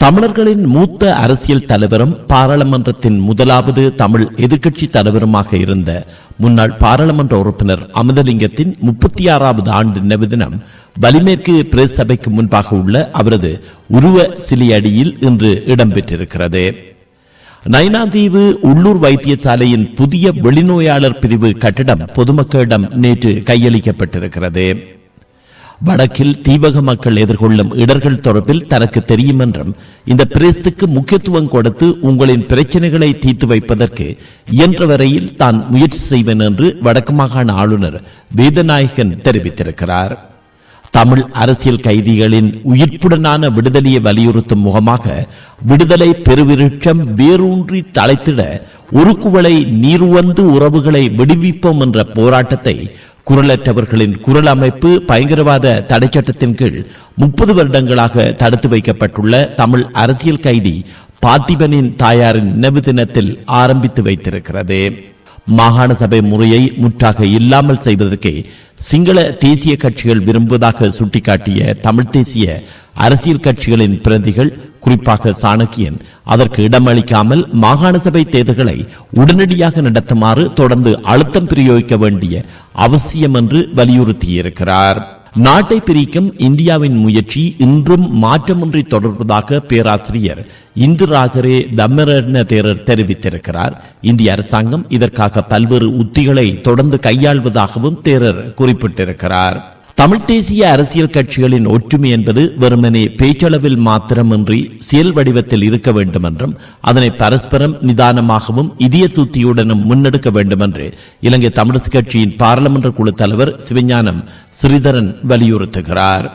தமிழர்களின் மூத்த அரசியல் தலைவரும் பாராளுமன்றத்தின் முதலாவது தமிழ் எதிர்க்கட்சி தலைவருமாக இருந்த முன்னாள் பாராளுமன்ற உறுப்பினர் அமுதலிங்கத்தின் முப்பத்தி ஆறாவது ஆண்டு நினைவு தினம் வலிமேற்கு பிரதேச சபைக்கு முன்பாக உள்ள அவரது உருவ சிலையடியில் இன்று இடம்பெற்றிருக்கிறது. நைனாதீவு உள்ளூர் வைத்தியசாலையின் புதிய வெளிநோயாளர் பிரிவு கட்டிடம் பொதுமக்களிடம் நேற்று கையளிக்கப்பட்டிருக்கிறது. வடக்கில் தீவக மக்கள் எதிர்கொள்ளும் இடர்கள் தொடர்பில் தனக்கு தெரியும் என்றும் இந்த பிரேசத்துக்கு முக்கியத்துவம் கொடுத்து உங்களின் பிரச்சனைகளை தீர்த்து வைப்பதற்கு இயன்ற வரையில் தான் முயற்சி செய்வேன் என்று வடக்கு மாகாண ஆளுநர் வேதநாயகன் தெரிவித்திருக்கிறார். தமிழ் அரசியல் கைதிகளின் உயிர்ப்புடனான விடுதலையை வலியுறுத்தும் முகமாக விடுதலை பெருவிருட்சம் வேரூன்றி தலைத்திட உருக்குவளை நீர்வந்து உறவுகளை விடுவிப்போம் என்ற போராட்டத்தை குரலற்றவர்களின் குரல் அமைப்பு பயங்கரவாத தடை சட்டத்தின் கீழ் முப்பது வருடங்களாக தடுத்து வைக்கப்பட்டுள்ள தமிழ் அரசியல் கைதி பார்த்திபனின் தாயாரின் நினைவு தினத்தில் ஆரம்பித்து வைத்திருக்கிறது. மாகாண சபை முறையை முற்றாக இல்லாமல் செய்வதற்கே சிங்கள தேசிய கட்சிகள் விரும்புவதாக சுட்டிக்காட்டிய தமிழ் தேசிய அரசியல் கட்சிகளின் பிரதிகள் குறிப்பாக சாணக்கியன் அதற்கு இடமளிக்காமல் மாகாண சபை தேர்தல்களை உடனடியாக நடத்துமாறு தொடர்ந்து அழுத்தம் பிரயோகிக்க வேண்டிய அவசியம் என்று வலியுறுத்தியிருக்கிறார். நாட்டை பிரிக்கும் இந்தியாவின் முயற்சி இன்றும் மாற்றமின்றி தொடர்வதாக பேராசிரியர் இந்துராகரே தம்மரட்ன தேரர் தெரிவித்திருக்கிறார். இந்திய அரசாங்கம் இதற்காக பல்வேறு உத்திகளை தொடர்ந்து கையாள்வதாகவும் தேரர் குறிப்பிட்டிருக்கிறார். தமிழ் தேசிய அரசியல் கட்சிகளின் ஒற்றுமை என்பது வெறுமனே பேச்சளவில் மாத்திரமின்றி செயல் வடிவத்தில் இருக்க வேண்டும் என்றும் அதனை பரஸ்பரம் நிதானமாகவும் இதய சுத்தியுடனும் முன்னெடுக்க வேண்டும் என்று இலங்கை தமிழரசு கட்சியின் பாராளுமன்ற குழு தலைவர் சிவஞானம் ஸ்ரீதரன் வலியுறுத்துகிறார்.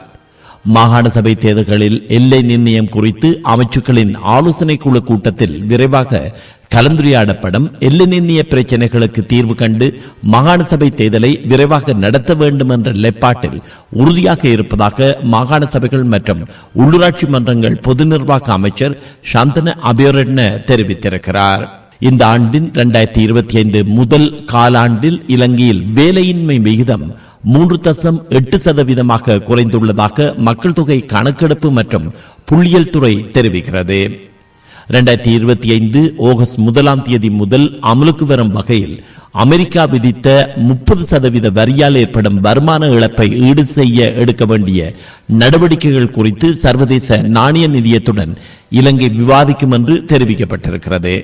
மாகாண சபை தேர்தல்களில் எல்லை நிர்ணயம் குறித்து அமைச்சுக்களின் ஆலோசனை குழு கூட்டத்தில் விரைவாக கலந்துரையாடப்படும் எல்லை நிர்ணய பிரச்சனைகளுக்கு தீர்வு கண்டு மாகாண சபை தேர்தலை விரைவாக நடத்த வேண்டும் என்ற நிலைப்பாட்டில் உறுதியாக இருப்பதாக மாகாண சபைகள் மற்றும் உள்ளூராட்சி மன்றங்கள் பொது நிர்வாக அமைச்சர் சந்தன அபியோரட்ன தெரிவித்திருக்கிறார். இந்த ஆண்டின் இரண்டாயிரத்தி இருபத்தி ஐந்து முதல் காலாண்டில் இலங்கையில் வேலையின்மை விகிதம் மூன்று தசம் எட்டு சதவீதமாக குறைந்துள்ளதாக மக்கள் தொகை கணக்கெடுப்பு மற்றும் புள்ளியியல் துறை தெரிவிக்கிறது. இரண்டாயிரத்தி இருபத்தி ஐந்து ஆகஸ்ட் முதலாம் தேதி முதல் அமலுக்கு வரும் வகையில் அமெரிக்கா விதித்த முப்பது சதவீத வரியால் ஏற்படும் வருமான இழப்பை ஈடு செய்ய எடுக்க வேண்டிய நடவடிக்கைகள் குறித்து சர்வதேச நாணய நிதியத்துடன் இலங்கை விவாதிக்கும் என்று தெரிவிக்கப்பட்டிருக்கிறது.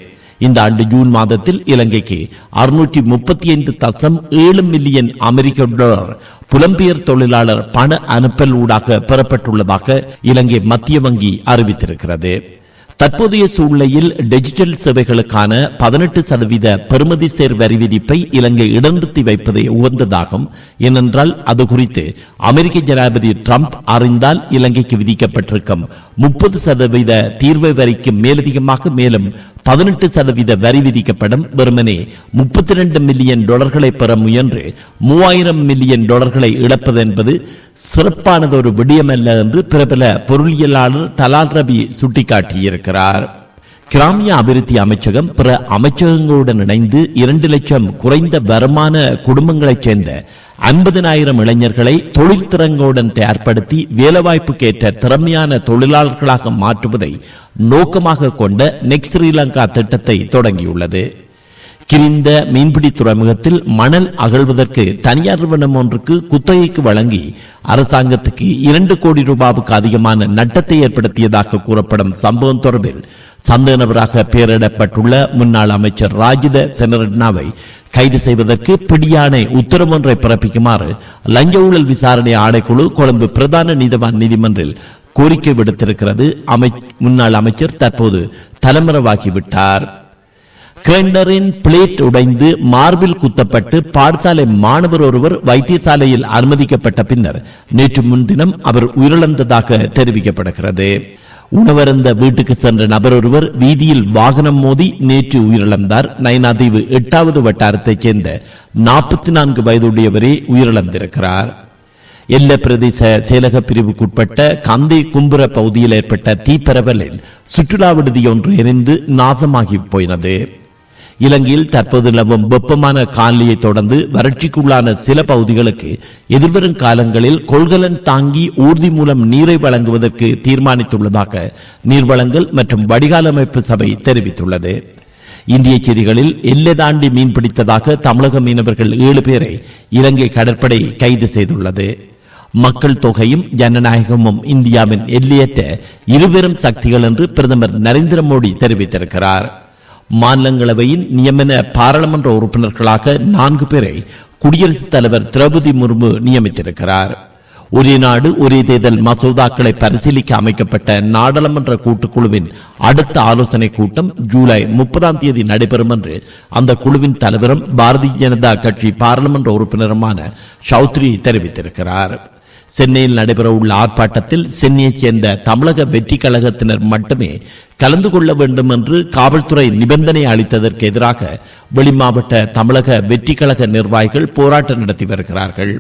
இந்த ஆண்டு ஜூன் மாதத்தில் இலங்கைக்கு அறுநூற்றி முப்பத்தி ஐந்து தசம் ஏழு மில்லியன் அமெரிக்க டாலர் புலம்பெயர் தொழிலாளர் பண அனுப்பல் ஊடாக பெறப்பட்டுள்ளதாக இலங்கை மத்திய வங்கி அறிவித்திருக்கிறது. தற்போதைய சூழ்நிலையில் டிஜிட்டல் சேவைகளுக்கான பதினெட்டு சதவீத பெறுமதி சேர் வரி விதிப்பை இலங்கை இடநிறுத்தி வைப்பதை உகந்ததாகும். ஏனென்றால் அது குறித்து அமெரிக்க ஜனாதிபதி டிரம்ப் அறிந்தால் இலங்கைக்கு விதிக்கப்பட்டிருக்கும் முப்பது சதவீத தீர்வை வரிக்கு மேலதிகமாக மேலும் பதினெட்டு சதவீத வரி விதிக்கப்படும் வெறுமனே முப்பத்தி ரெண்டு மில்லியன் டாலர்களை பெற முயன்று மூவாயிரம் மில்லியன் டாலர்களை இழப்பது என்பது சிறப்பானது ஒரு விடயமல்ல என்று பிரபல பொருளியலாளர் தலால் ரபி சுட்டிக்காட்டியிருக்கிறார். கிராமிய அபிவிருத்தி அமைச்சகம் பிற அமைச்சகங்களுடன் இணைந்து இரண்டு லட்சம் குறைந்த வருமான குடும்பங்களைச் சேர்ந்த ஐம்பதினாயிரம் இளைஞர்களை தொழில் திறங்களுடன் தயார்படுத்தி வேலைவாய்ப்புக்கு ஏற்ற திறமையான தொழிலாளர்களாக மாற்றுவதை நோக்கமாக கொண்ட நெக்ஸ்ட் ஸ்ரீலங்கா திட்டத்தை தொடங்கியுள்ளது. கிரிந்த மீன்பிடி துறைமுகத்தில் மணல் அகழ்வதற்கு தனியார் நிறுவனம் ஒன்றுக்கு குத்தகைக்கு வழங்கி அரசாங்கத்துக்கு இரண்டு கோடி ரூபாவுக்கு அதிகமான நட்டத்தை ஏற்படுத்தியதாக கூறப்படும் சம்பவம் தொடர்பில் சந்தேக நபராக பெயரிடப்பட்டுள்ள முன்னாள் அமைச்சர் ராஜித செனரட்னாவை கைது செய்வதற்கு பிடியானை உத்தரவு ஒன்றை பிறப்பிக்குமாறு லஞ்ச ஊழல் விசாரணை ஆணைக்குழு கொழும்பு பிரதான நீதவான் நீதிமன்றில் கோரிக்கை விடுத்திருக்கிறது. அமை முன்னாள் அமைச்சர் தற்போது தலைமறைவாகிவிட்டார். கிளைண்டரின் பிளேட் உடைந்து மார்பில் குத்தப்பட்டு பாடசாலை மாணவர் ஒருவர் வைத்தியசாலையில் அனுமதிக்கப்பட்ட பின்னர் நேற்று முன்தினம் அவர் உயிரிழந்ததாக தெரிவிக்கப்படுகிறது. உணவருந்த வீட்டுக்கு சென்ற நபர் ஒருவர் வீதியில் வாகனம் மோதி நேற்று உயிரிழந்தார். நயனாதீவு எட்டாவது வட்டாரத்தைச் சேர்ந்த நாற்பத்தி நான்கு வயதுடையவரே உயிரிழந்திருக்கிறார். எல்ல பிரதேச செயலக பிரிவுக்குட்பட்ட கந்தை கும்புர பகுதியில் ஏற்பட்ட தீப்பரவலில் சுற்றுலா விடுதி ஒன்று எரிந்து நாசமாகி போயினது. இலங்கையில் தற்போது நிலவும் வெப்பமான காலநிலையை தொடர்ந்து வறட்சிக்குள்ளான சில பகுதிகளுக்கு எதிர்வரும் காலங்களில் கொள்கலன் தாங்கி ஊர்தி மூலம் நீரை வழங்குவதற்கு தீர்மானித்துள்ளதாக நீர்வளங்கள் மற்றும் வடிகால் அமைப்பு சபை தெரிவித்துள்ளது. இந்திய செய்திகளில் எல்லை தாண்டி மீன்பிடித்ததாக தமிழக மீனவர்கள் ஏழு பேரை இலங்கை கடற்படை கைது செய்துள்ளது. மக்கள் தொகையும் ஜனநாயகமும் இந்தியாவின் எல்லையற்ற இருபெரும் சக்திகள் என்று பிரதமர் நரேந்திர மோடி தெரிவித்திருக்கிறார். மாநிலங்களவையின் நியமன பாராளுமன்ற உறுப்பினர்களாக நான்கு பேரை குடியரசுத் தலைவர் திரௌபதி முர்மு நியமித்திருக்கிறார். ஒரே நாடு ஒரே தேர்தல் மசோதாக்களை பரிசீலிக்க அமைக்கப்பட்ட நாடாளுமன்ற கூட்டுக்குழுவின் அடுத்த ஆலோசனை கூட்டம் ஜூலை முப்பதாம் தேதி நடைபெறும் என்று அந்த குழுவின் தலைவரும் பாரதிய ஜனதா கட்சி பாராளுமன்ற உறுப்பினருமான சௌத்ரி தெரிவித்திருக்கிறார். சென்னையில் நடைபெறவுள்ள ஆர்ப்பாட்டத்தில் சென்னையைச் சேர்ந்த தமிழக வெற்றி கழகத்தினர் மட்டுமே கலந்து கொள்ள வேண்டும் என்று காவல்துறை நிபந்தனை அளித்ததற்கு எதிராக வெளிமாவட்ட தமிழக வெற்றி கழக நிர்வாகிகள் போராட்டம் நடத்தி வருகிறார்கள்.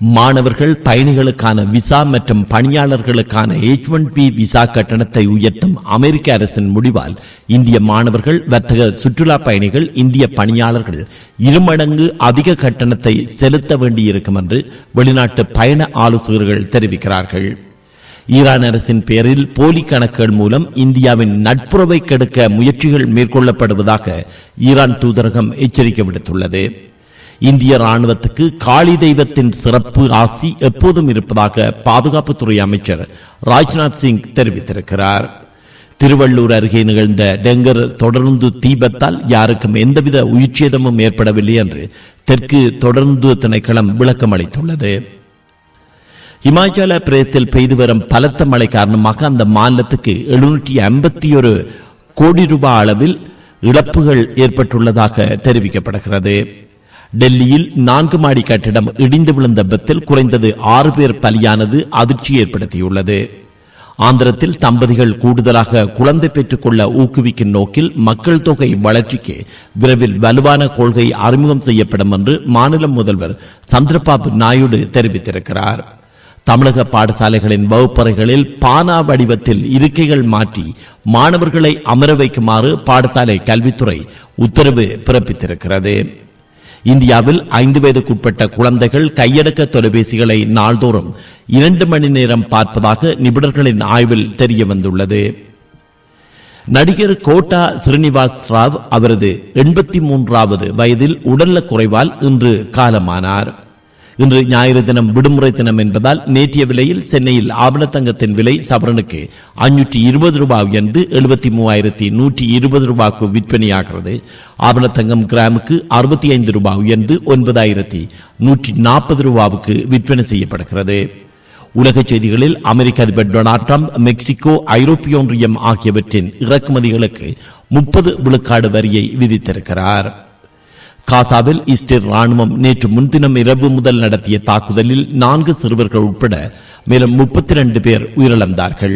மாணவர்கள் பயணிகளுக்கான விசா மற்றும் பணியாளர்களுக்கான எச் ஒன் பி விசா கட்டணத்தை உயர்த்தும் அமெரிக்க அரசின் முடிவால் இந்திய மாணவர்கள் வர்த்தக சுற்றுலா பயணிகள் இந்திய பணியாளர்கள் இருமடங்கு அதிக கட்டணத்தை செலுத்த வேண்டியிருக்கும் என்று வெளிநாட்டு பயண ஆலோசகர்கள் தெரிவிக்கிறார்கள். ஈரான் அரசின் பேரில் போலி கணக்குகள் மூலம் இந்தியாவின் நட்புறவை கெடுக்க முயற்சிகள் மேற்கொள்ளப்படுவதாக ஈரான் தூதரகம் எச்சரிக்கை விடுத்துள்ளது. இந்திய ராணுவத்துக்கு காளி தெய்வத்தின் சிறப்பு ஆசி எப்போதும் இருப்பதாக பாதுகாப்புத்துறை அமைச்சர் ராஜ்நாத் சிங் தெரிவித்திருக்கிறார். திருவள்ளூர் அருகே நிகழ்ந்த டெங்கர் தொடர்ந்து தீபத்தால் யாருக்கும் எந்தவித உயிர்ச்சேதமும் ஏற்படவில்லை என்று தெற்கு தொடர்ந்து திணைக்களம் விளக்கம் அளித்துள்ளது. இமாச்சல பிரதேசத்தில் பெய்து வரும் பலத்த மழை காரணமாக அந்த மாநிலத்துக்கு எழுநூற்றி ஐம்பத்தி ஒரு கோடி ரூபாய் அளவில் இழப்புகள் ஏற்பட்டுள்ளதாக தெரிவிக்கப்படுகிறது. டெல்லியில் நான்கு மாடி கட்டிடம் இடிந்து விழுந்த விபத்தில் குறைந்தது ஆறு பேர் பலியானது அதிர்ச்சி ஏற்படுத்தியுள்ளது. ஆந்திரத்தில் தம்பதிகள் கூடுதலாக குழந்தை பெற்றுக்கொள்ள ஊக்குவிக்கும் நோக்கில் மக்கள் தொகை வளர்ச்சிக்கு விரைவில் வலுவான கொள்கை அறிமுகம் செய்யப்படும் என்று மாநில முதல்வர் சந்திரபாபு நாயுடு தெரிவித்திருக்கிறார். தமிழக பாடசாலைகளின் வகுப்பறைகளில் பானா வடிவத்தில் இருக்கைகள் மாற்றி மாணவர்களை அமர வைக்குமாறு பாடசாலை கல்வித்துறை உத்தரவு பிறப்பித்திருக்கிறது. இந்தியாவில் ஐந்து வயதுக்குட்பட்ட குழந்தைகள் கையடக்க தொலைபேசிகளை நாள்தோறும் இரண்டு மணி நேரம் பார்ப்பதாக நிபுணர்களின் ஆய்வில் தெரிய வந்துள்ளது நடிகர் கோட்டா ஸ்ரீனிவாஸ் ராவ் அவரது எண்பத்தி மூன்றாவது வயதில் உடல்ல குறைவால் இன்று காலமானார். இன்று ஞாயிறு தினம் விடுமுறை தினம் என்பதால் நேற்றைய விலையில் சென்னையில் ஆவணத்தங்கத்தின் விலை சவரனுக்கு அஞ்சூற்றி இருபது ரூபாய் உயர்ந்து எழுபத்தி மூவாயிரத்தி நூற்றி இருபது ரூபாய்க்கு விற்பனையாகிறது. ஆவணத்தங்கம் கிராமுக்கு அறுபத்தி ஐந்து ரூபாய் உயர்ந்து ஒன்பதாயிரத்தி நூற்றி நாற்பது ரூபாவுக்கு விற்பனை செய்யப்படுகிறது. உலக செய்திகளில் அமெரிக்க அதிபர் டொனால்ட் ட்ரம்ப் மெக்சிகோ ஐரோப்பிய ஒன்றியம் ஆகியவற்றின் இறக்குமதிகளுக்கு முப்பது விழுக்காடு வரியை விதித்திருக்கிறார். காசாவில் ஈஸ்டர் ராணுவம் நேற்று முன்தினம் இரவு முதல் நடத்திய தாக்குதலில் நான்கு சிறுவர்கள் உட்பட மேலும் முப்பத்தி ரெண்டு பேர் உயிரிழந்தார்கள்.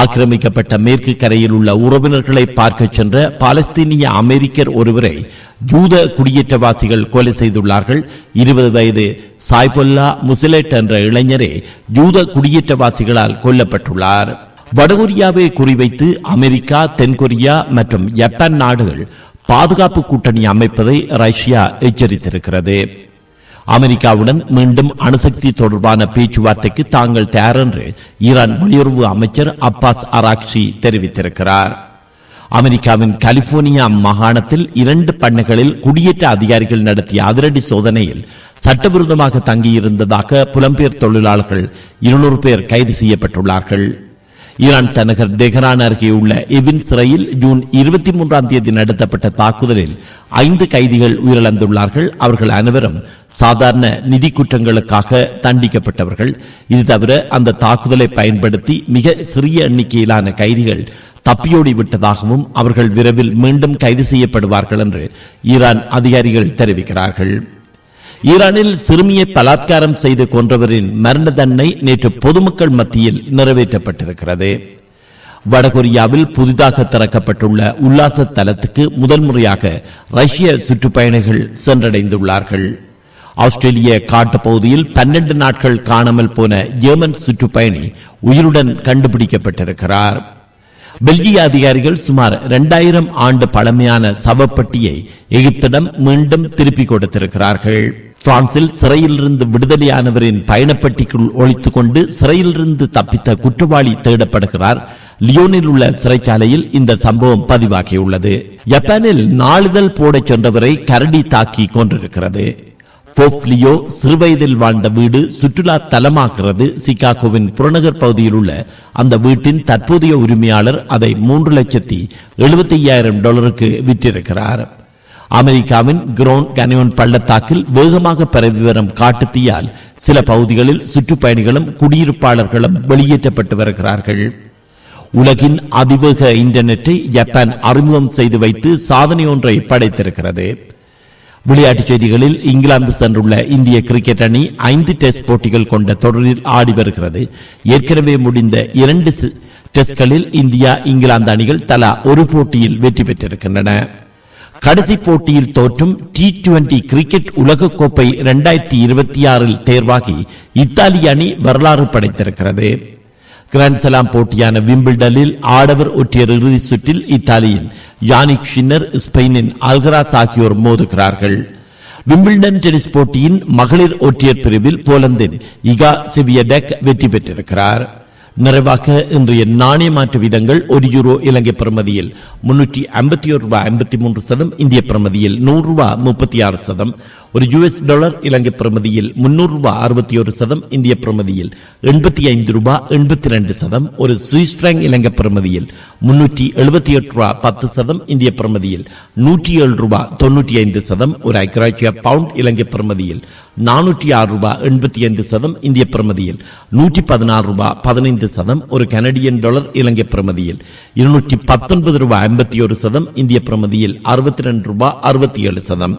ஆக்கிரமிக்கப்பட்ட மேற்கு கரையில் உள்ள உறவினர்களை பார்க்க சென்ற பாலஸ்தீனிய அமெரிக்கர் ஒருவரை யூத குடியேற்றவாசிகள் கொலை செய்துள்ளார்கள். இருபது வயது சாய்பொல்லா முசிலேட் என்ற இளைஞரே யூத குடியேற்றவாசிகளால் கொல்லப்பட்டுள்ளார். வடகொரியாவை குறிவைத்து அமெரிக்கா தென்கொரியா மற்றும் ஜப்பான் நாடுகள் பாதுகாப்பு கூட்டணி அமைப்பதை ரஷ்யா எச்சரித்திருக்கிறது. அமெரிக்காவுடன் மீண்டும் அணுசக்தி தொடர்பான பேச்சுவார்த்தைக்கு தாங்கள் தயார் என்று ஈரான் வெளியுறவு அமைச்சர் அப்பாஸ் அராக்ஷி தெரிவித்திருக்கிறார். அமெரிக்காவின் கலிபோர்னியா மாகாணத்தில் இரண்டு பண்ணைகளில் குடியேற்ற அதிகாரிகள் நடத்திய அதிரடி சோதனையில் சட்டவிரோதமாக தங்கியிருந்ததாக புலம்பெயர் தொழிலாளர்கள் இருநூறு பேர் கைது செய்யப்பட்டுள்ளார்கள். ஈரான் தலைநகர் டெஹரான் அருகே உள்ள எவின் சிறையில் ஜூன் இருபத்தி மூன்றாம் தேதி நடத்தப்பட்ட தாக்குதலில் ஐந்து கைதிகள் உயிரிழந்துள்ளார்கள். அவர்கள் அனைவரும் சாதாரண நிதி குற்றங்களுக்காக தண்டிக்கப்பட்டவர்கள். இது தவிர அந்த தாக்குதலை பயன்படுத்தி மிக சிறிய எண்ணிக்கையிலான கைதிகள் தப்பியோடி விட்டதாகவும் அவர்கள் விரைவில் மீண்டும் கைது செய்யப்படுவார்கள் என்று ஈரான் அதிகாரிகள் தெரிவிக்கிறார்கள். ஈரானில் சிறுமியை பலாத்காரம் செய்து கொன்றவரின் மரண தண்டனை நேற்று பொதுமக்கள் மத்தியில் நிறைவேற்றப்பட்டிருக்கிறது. வடகொரியாவில் புதிதாக திறக்கப்பட்டுள்ள உல்லாச தலத்துக்கு முதல் முறையாக ரஷ்ய சுற்றுப்பயணிகள் சென்றடைந்துள்ளார்கள். ஆஸ்திரேலிய காட்டுப்பகுதியில் பன்னெண்டு நாட்கள் காணாமல் போன ஜெர்மன் சுற்றுப்பயணி உயிருடன் கண்டுபிடிக்கப்பட்டிருக்கிறார். பெல்ஜிய அதிகாரிகள் சுமார் இரண்டாயிரம் ஆண்டு பழமையான சவப்பட்டியை எகிப்திடம் மீண்டும் திருப்பிக் கொடுத்திருக்கிறார்கள். பிரான்சில் சிறையிலிருந்து விடுதலையானவரின் பயணப்பட்டிக்குள் ஒழித்துக் கொண்டு சிறையிலிருந்து தப்பித்த குற்றவாளி தேடப்படுகிறார். லியோனில் உள்ள சிறைச்சாலையில் இந்த சம்பவம் பதிவாகியுள்ளது. ஜப்பானில் நாளிதழ் போடச் சென்றவரை கரடி தாக்கி கொண்டிருக்கிறது போப்லியோ சிறுவயதில் வாழ்ந்த வீடு சுற்றுலா தலமாகிறது. சிகாகோவின் புறநகர் பகுதியில் உள்ள அந்த வீட்டின் தற்போதைய உரிமையாளர் அதை மூன்று லட்சத்தி எழுபத்தி ஐயாயிரம் டாலருக்கு விற்றிருக்கிறார். அமெரிக்காவின் கிரோன் கனிவன் பள்ளத்தாக்கில் வேகமாக பரவி வரும் காட்டுத்தீயால் சில பகுதிகளில் சுற்றுப்பயணிகளும் குடியிருப்பாளர்களும் வெளியேற்றப்பட்டு வருகிறார்கள். உலகின் அதிவேக இன்டர்நெட்டை ஜப்பான் அறிமுகம் செய்து வைத்து சாதனை ஒன்றை படைத்திருக்கிறது. விளையாட்டுச் செய்திகளில் இங்கிலாந்து சென்றுள்ள இந்திய கிரிக்கெட் அணி ஐந்து டெஸ்ட் போட்டிகள் கொண்ட தொடரில் ஆடி வருகிறது. ஏற்கனவே முடிந்த இரண்டு டெஸ்ட்களில் இந்தியா இங்கிலாந்து அணிகள் தலா ஒரு போட்டியில் வெற்றி பெற்றிருக்கின்றன. கடைசி போட்டியில் தோற்றும் டி டுவெண்டி கிரிக்கெட் உலகக்கோப்பை இரண்டாயிரத்தி இருபத்தி ஆறில் தேர்வாகி இத்தாலிய அணி வரலாறு படைத்திருக்கிறது. கிராண்ட்ஸ்லாம் போட்டியான விம்பிள்டனில் ஆடவர் ஒற்றையர் இறுதி சுற்றில் இத்தாலியின் யானிக் ஷின்னர் ஸ்பெயினின் அல்கராஸ் ஆகியோர் மோதுகிறார்கள். விம்பிள்டன் டென்னிஸ் போட்டியின் மகளிர் ஒற்றையர் பிரிவில் போலந்தின் இகா சிவியடெக் வெற்றி பெற்றிருக்கிறார். நிறைவாக இன்றைய நாணய மாற்று வீதங்கள் ஒரு யூரோ இலங்கை பிரமதியில் முன்னூற்றி ஐம்பத்தி ஒரு ரூபாய் ஐம்பத்தி மூன்று சதம் இந்திய பிரமதியில் நூறு ரூபாய் முப்பத்தி ஆறு சதம். ஒரு யுஎஸ் டாலர் இலங்கை பிரமதியில் முன்னூறு ரூபாய் அறுபத்தி ஒரு சதம் இந்திய பிரமதியில் எண்பத்தி ஐந்து ரூபாய் எண்பத்தி ரெண்டு சதம் ஒரு சுவிஸ் பிராங்க் இலங்கை பிரமதியில் முன்னூற்றி எழுபத்தி எட்டு ரூபாய் பத்து சதம் இந்திய பிரமதியில் நூற்றி ஏழு ரூபாய் தொண்ணூற்றி ஐந்து சதம் ஒரு ஐக்கிராட்சிய பவுண்ட் இலங்கை பிரமதியில் நானூற்றி ஆறு ரூபாய் எண்பத்தி ஐந்து சதம் இந்திய பிரமதியில் நூற்றி பதினாறு ரூபாய் பதினைந்து சதம் ஒரு கனடியன் டாலர் இலங்கை பிரமதியில் இருநூற்றி பத்தொன்பது ரூபாய் ஐம்பத்தி ஒரு சதம்.